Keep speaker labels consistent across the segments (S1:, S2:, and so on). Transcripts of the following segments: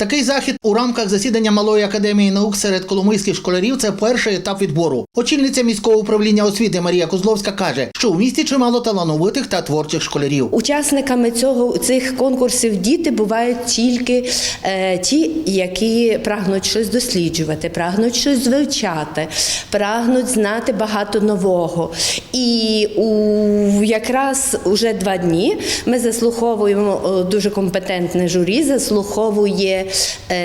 S1: Такий захід у рамках засідання малої академії наук серед коломийських школярів це перший етап відбору. Очільниця міського управління освіти Марія Козловська каже, що у місті чимало талановитих та творчих школярів.
S2: Учасниками цього цих конкурсів діти бувають тільки е, ті, які прагнуть щось досліджувати, прагнуть щось вивчати, прагнуть знати багато нового. І у якраз уже два дні ми заслуховуємо дуже компетентне журі, заслуховує е,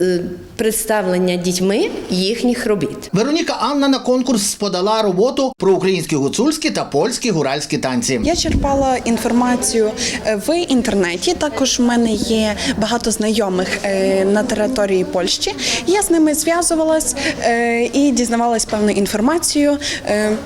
S2: е, представлення дітьми їхніх робіт.
S1: Вероніка Анна на конкурс подала роботу про українські гуцульські та польські гуральські танці.
S3: Я черпала інформацію е, в інтернеті. Також в мене є багато знайомих е, на території Польщі. Я з ними зв'язувалась е, і дізнавалась певну інформацію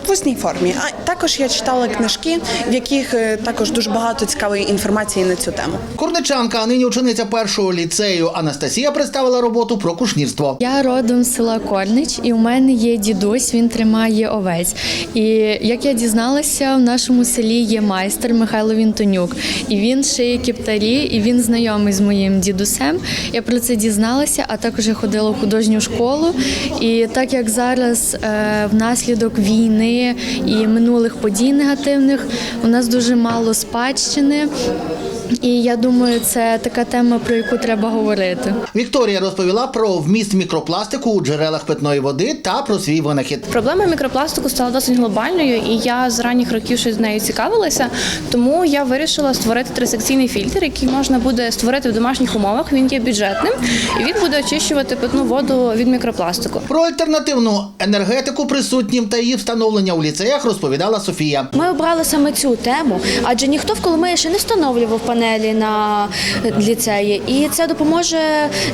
S3: в усній формі. А також я читала книжки, в яких також дуже багато цікавої інформації на цю тему.
S1: Корничанка, а нині учениця першого ліцею Анастасія представила роботу про кушнірство.
S4: Я родом з села Корнич, і у мене є дідусь, він тримає овець. І як я дізналася, в нашому селі є майстер Михайло Вінтонюк, і він шиє кептарі, і він знайомий з моїм дідусем. Я про це дізналася, а також я ходила в художню школу. І так як зараз е, внаслідок війни і минулих подій негативних у нас дуже мало спадщини. І я думаю, це така тема, про яку треба говорити.
S1: Вікторія розповіла про вміст мікропластику у джерелах питної води та про свій винахід.
S5: Проблема мікропластику стала досить глобальною, і я з ранніх років щось з нею цікавилася. Тому я вирішила створити трисекційний фільтр, який можна буде створити в домашніх умовах. Він є бюджетним і він буде очищувати питну воду від мікропластику.
S1: Про альтернативну енергетику присутнім та її встановлення у ліцеях розповідала Софія.
S6: Ми обрали саме цю тему, адже ніхто в Коломиї ще не встановлював панелі на ліцеї, і це допоможе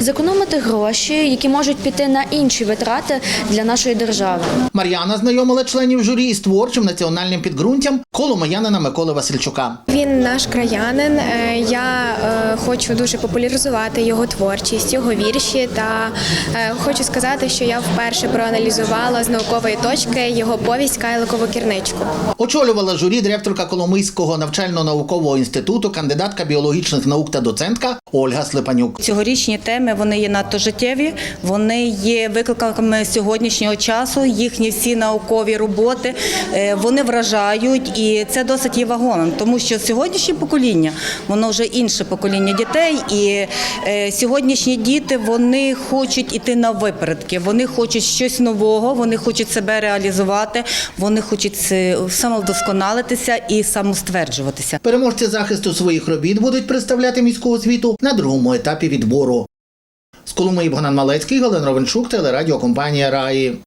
S6: зекономити гроші, які можуть піти на інші витрати для нашої держави.
S1: Мар'яна знайомила членів журі із творчим національним підґрунтям коломиянина Миколи Васильчука.
S7: Він наш краянин. Е, Я е, хочу дуже популяризувати його творчість, його вірші. Та е, хочу сказати, що я вперше проаналізувала з наукової точки його повість Кайликову кірничку.
S1: Очолювала журі директорка Коломийського навчально-наукового інституту, кандидатка біологічних наук та доцентка Ольга Слепанюк.
S8: Цьогорічні теми вони є надто життєві, вони є викликами сьогоднішнього часу. Їхні всі наукові роботи е, вони вражають, і це досить є вагомим, тому що сьогоднішнє покоління воно вже інше покоління дітей, і е, сьогоднішні діти вони хочуть іти на випередки, вони хочуть щось нового, вони хочуть себе реалізувати, вони хочуть самовдосконалитися і самостверджуватися.
S1: Переможці захисту своїх робіт будуть представляти міську освіту на другому етапі відбору. З Коломиї Богдан Малецький, Галина Ровенчук, телерадіокомпанія Раї.